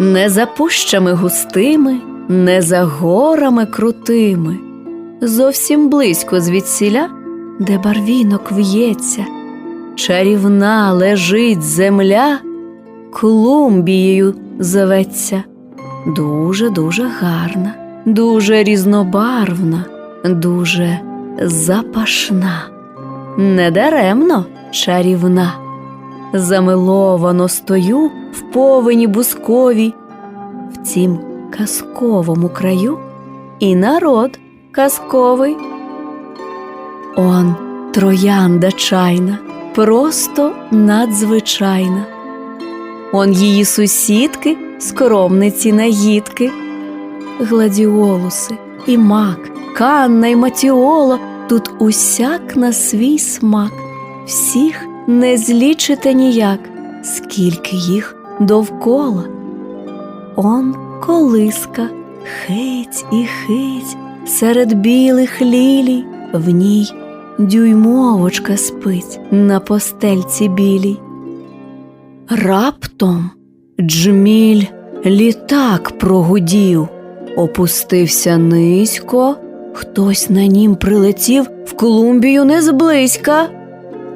не за пущами густими, не за горами крутими, зовсім близько звідсіля, де барвінок в'ється, чарівна лежить земля, Колумбією зоветься. Дуже дуже гарна, дуже різнобарвна, дуже запашна, недаремно чарівна. Замиловано стою в повені бусковій, в цім казковому краю і народ казковий. Он троянда чайна, просто надзвичайна. Он її сусідки, скромниці наїдки, гладіолуси і мак, канна й матіола, тут усяк на свій смак, всіх не злічите ніяк, скільки їх довкола. Он колиска, хить і хить серед білих лілій, в ній дюймовочка спить на постельці білій. Раптом джміль літак прогудів, опустився низько, хтось на нім прилетів в Колумбію не зблизька.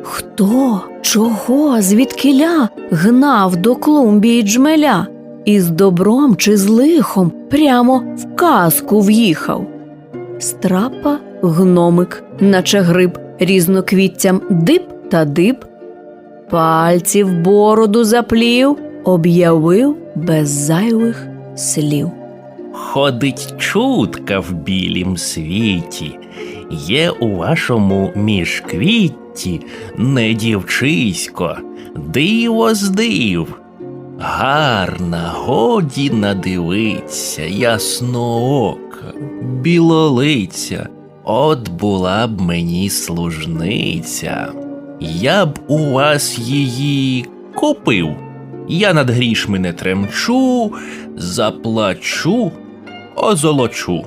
Хто, чого, звідкиля гнав до Колумбії джмеля, із добром чи з лихом прямо в казку в'їхав. Страпа гномик, наче гриб, різноквіттям дип та дип, пальці в бороду заплів, об'явив без зайвих слів. Ходить чутка в білім світі, є у вашому міжквітті не дівчисько, диво з див. Гарна, годі надивиться, ясноока, білолиця, от була б мені служниця. Я б у вас її купив. Я над грішми не тремчу, заплачу, озолочу.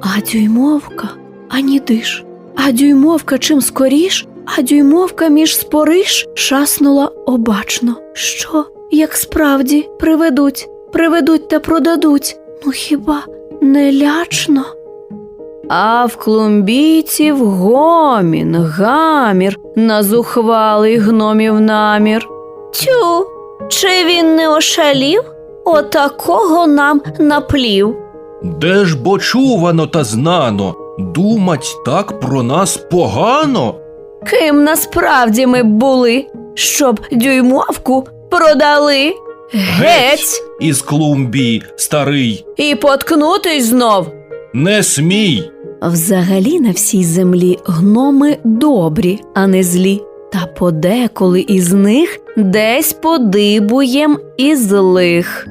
А дюймовка, ані диш, а дюймовка чим скоріш, а дюймовка між спориш шаснула обачно. Що, як справді приведуть, приведуть та продадуть? Ну хіба не лячно? А в клумбійців гомін, гамір, на зухвалий гномів намір. Тю, чи він не ошалів? Отакого нам наплів. Де ж бо чувано та знано, думать так про нас погано? Ким насправді ми були, щоб дюймовку продали? Геть! Із Клумбії, старий, І поткнутись знов. не смій. Взагалі на всій землі гноми добрі, а не злі. Та подеколи із них десь подибуєм і злих.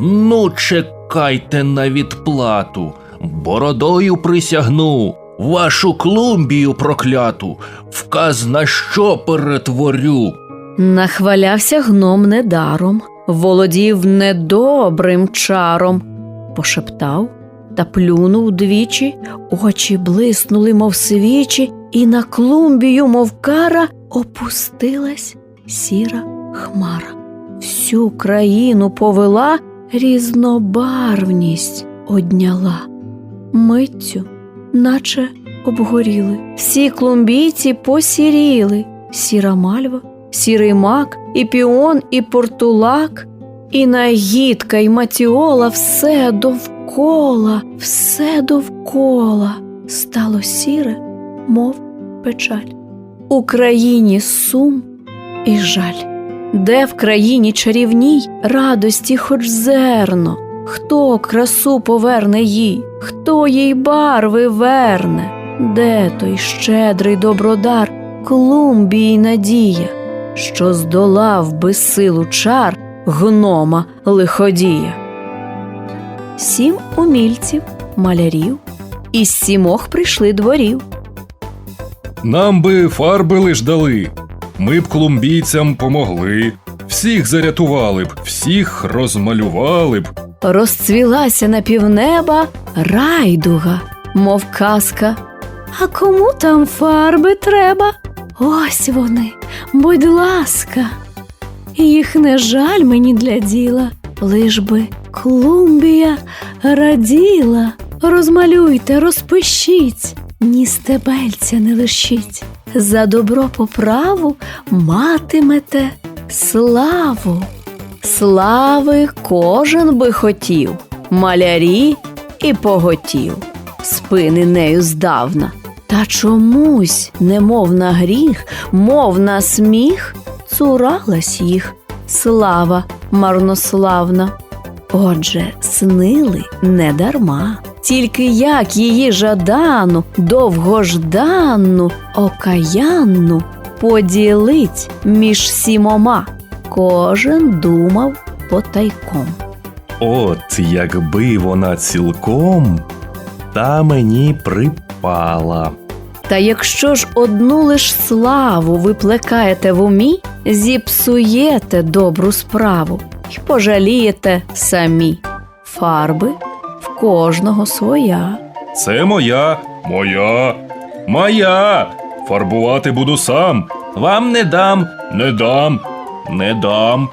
Ну, чекайте на відплату, бородою присягну, вашу клумбію прокляту, вказ на що перетворю. Нахвалявся гном недаром, володів недобрим чаром, пошептав та плюнув двічі, очі блиснули, мов свічі, і на клумбію, мов кара, опустилась сіра хмара. Всю країну повела, різнобарвність одняла. Миттю, наче обгоріли, всі клумбійці посіріли, сіра мальва, сірий мак, і піон, і портулак, і нагідка, і матіола, все довкола, все довкола стало сіре, мов печаль. У країні сум і жаль. Де в країні чарівній радості хоч зерно, хто красу поверне їй, хто їй барви верне, де той щедрий добродар, Колумбії надія, що здолав би силу чар гнома лиходія. Сім умільців, малярів, із сімох прийшли дворів. Нам би фарби лиш дали, ми б колумбійцям помогли, всіх зарятували б, всіх розмалювали б. Розцвілася на півнеба райдуга, мов казка. А кому там фарби треба? Ось вони, будь ласка. Їх не жаль мені для діла, Лиш би клумбія раділа, розмалюйте, розпишіть, ні стебельця не лишіть. За добро поправу матимете славу. Слави кожен би хотів, малярі і поготів, спини нею здавна. Та чомусь, немов на гріх, мов на сміх, цуралась їх слава марнославна. Отже, снили не дарма, тільки як її жадану, довгожданну, окаянну поділить між сімома. Кожен думав потайком. От якби вона цілком та мені припала. Та якщо ж одну лиш славу ви плекаєте в умі, зіпсуєте добру справу і пожалієте самі. Фарби в кожного своя. Це моя, моя, моя. Фарбувати буду сам. Вам не дам, Не дам, не дам.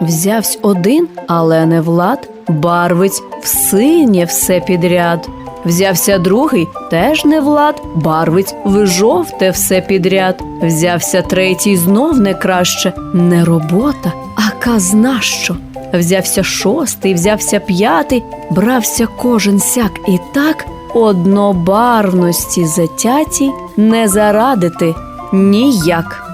Взявсь один, але не влад, барвить в синє все підряд. Взявся другий, теж не влад, барвить в жовте все підряд. Взявся третій знов не краще, не робота, а казна що. Взявся шостий, взявся п'ятий, брався кожен сяк і так однобарвності затяті не зарадити ніяк.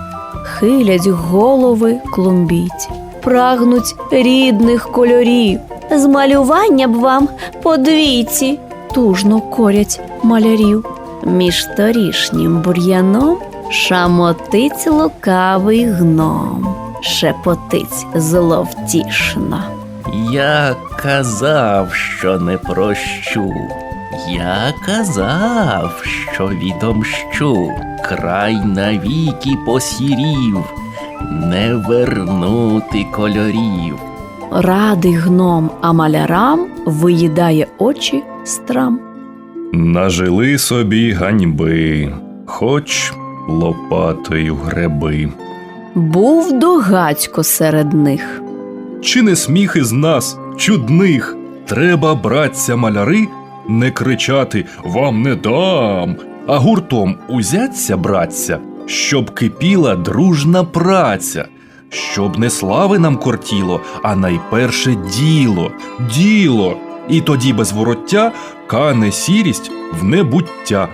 Хилять голови клумбійці, прагнуть рідних кольорів. З малювання б вам подвійці, тужно корять малярів. Між торішнім бур'яном шамотиць лукавий гном, шепотиць зловтішно. Я казав, що не прощу. Я казав, що відомщу. Край навіки посірів, не вернути кольорів. Радий гном, а малярам виїдає очі страм. Нажили собі ганьби, хоч лопатою греби. Був догацько серед них. Чи не сміх із нас, чудних? Треба, братця маляри, не кричати Вам не дам, а гуртом узяться, братця, щоб кипіла дружна праця, щоб не слави нам кортіло, а найперше діло, діло, і тоді без вороття кане сірість в небуття.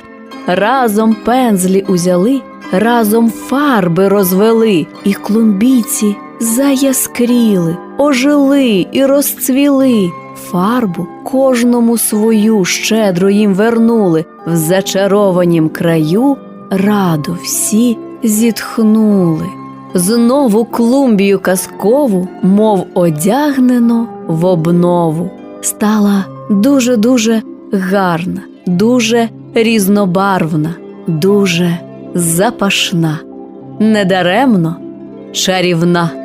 Разом пензлі узяли, разом фарби розвели, і клумбійці заяскріли, ожили і розцвіли. Фарбу кожному свою щедро їм вернули. В зачарованім краю раду всі зітхнули. Знову клумбію казкову, мов одягнено в обнову, стала дуже-дуже гарна, дуже різнобарвна, дуже запашна, недаремно чарівна.